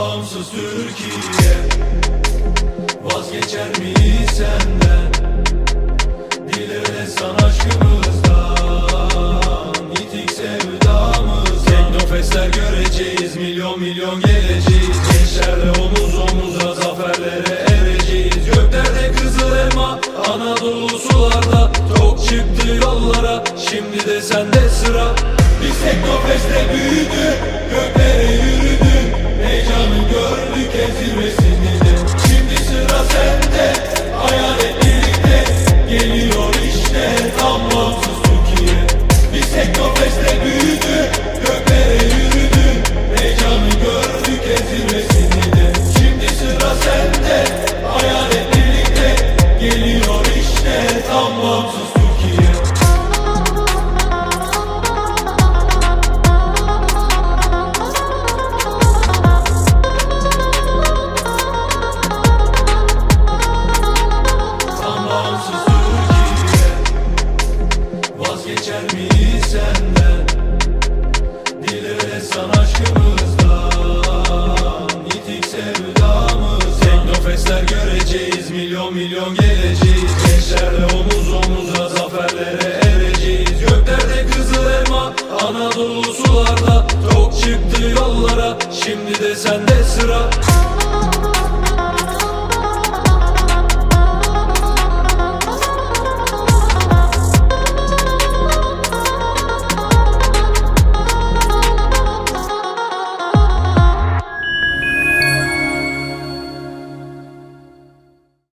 bağımsız Türkiye. Vazgeçer miyiz senden? Dilere san aşkımızdan. Yitik sevdamızdan. Teknofestler göreceğiz. Milyon milyon geleceğiz. Gençlerle omuz omuza zaferlere ereceğiz. Göklerde kızıl elma Anadolu sularda. Çok çıktı yollara Şimdi de sende sıra. Biz Teknofest'te büyüdük Göklere yürüdük. Ezilmesini Şimdi sıra sende Hayalet birlikte Geliyor işte Tam bağımsız Türkiye Tam bağımsız Türkiye Vazgeçer mi? milyon geleceğiz. Gençlerle omuz omuza zaferlere ereceğiz. Göklerde kızıl elma Anadolu sularda. Çok çıktı yollara Şimdi de sende sıra.